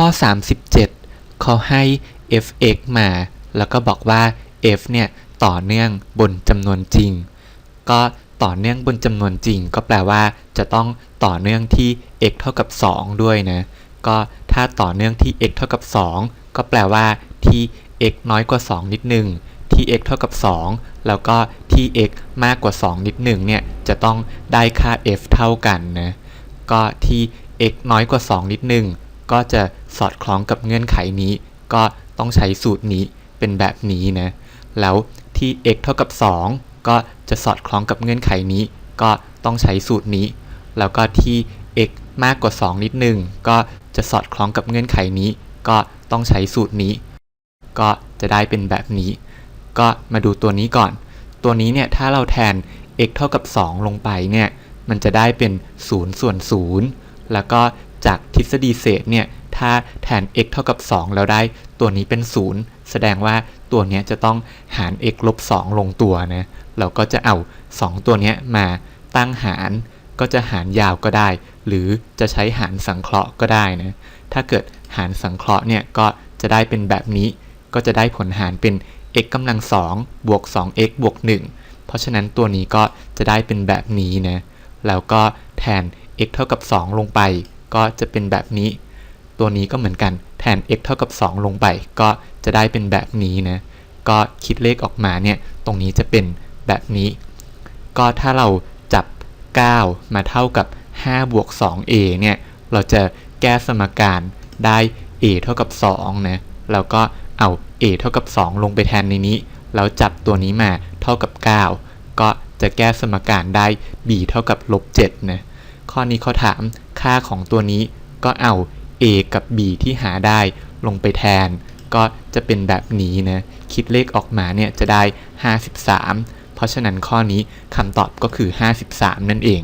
ข้อ 37 เขาให้ f(x) มา แล้วก็บอกว่า f เนี่ยต่อเนื่องบนจำนวนจริง ก็ต่อเนื่องบนจำนวนจริง ก็แปลว่า จะต้องต่อเนื่องที่ x เท่ากับ 2 ด้วยนะ ก็ถ้าต่อเนื่องที่ x เท่ากับ 2 ก็แปลว่าที่ x น้อยกว่า 2 นิดหนึ่งที่ x เท่ากับ 2 แล้วก็ที่ x มากกว่า 2 นิดหนึ่งเนี่ยจะต้องได้ค่า f เท่ากันนะ ก็ที่ x น้อยกว่า 2 นิดหนึ่งก็จะ สอดคล้องกับเงื่อนไขนี้ ก็ต้องใช้สูตรนี้เป็นแบบนี้นะ แล้วที่ x เท่ากับ 2 ก็จะสอดคล้องกับเงื่อนไขนี้ ก็ต้องใช้สูตรนี้ แล้วก็ที่ x มากกว่า 2 นิดหนึ่งก็จะสอดคล้องกับเงื่อนไขนี้ ก็ต้องใช้สูตรนี้ ก็จะได้เป็นแบบนี้ ก็มาดูตัวนี้ก่อน ตัวนี้เนี่ยถ้าเราแทน x เท่ากับ 2 ลงไปเนี่ย มันจะได้เป็น 0 ส่วน 0 แล้วก็จากทฤษฎีเศษเนี่ย ถ้าแทน x เท่ากับ 2 แล้วได้ตัวนี้เป็น 0 แสดงว่าตัวนี้จะต้องหาร x ลบ 2 ลงตัวนะ เราก็จะเอา 2 ตัวนี้มาตั้งหาร ก็จะหารยาวก็ได้ หรือจะใช้หารสังเคราะห์ก็ได้นะ ถ้าเกิดหารสังเคราะห์เนี่ยก็จะได้เป็นแบบนี้ ก็จะได้ผลหารเป็น x กำลัง2บวก 2x บวก 1 เพราะฉะนั้นตัวนี้ก็จะได้เป็นแบบนี้นะ แล้วก็แทน x เท่ากับ 2 ลงไป ก็จะเป็นแบบนี้ ตัวนี้ก็เหมือนกันแทน x เท่ากับ 2 ลงไป ก็จะได้เป็นแบบนี้นะ ก็คิดเลขออกมาเนี่ย ตรงนี้จะเป็นแบบนี้ ก็ถ้าเราจับ 9 มาเท่ากับ 5 บวก 2a เนี่ย เราจะแก้สมการได้ a เท่ากับ2นะ แล้วก็เอา a เท่ากับ 2 ลงไปแทนในนี้ แล้วจับตัวนี้มาเท่ากับ 9 ก็จะแก้สมการได้ b เท่ากับลบ7นะ ข้อนี้เขาถามค่าของตัวนี้ก็เอา a กับ b ที่หาได้ลงไปแทน ก็จะเป็นแบบนี้นะคิดเลขออกมาเนี่ยจะได้ 53 เพราะฉะนั้นข้อนี้คำตอบก็คือ 53 นั่นเอง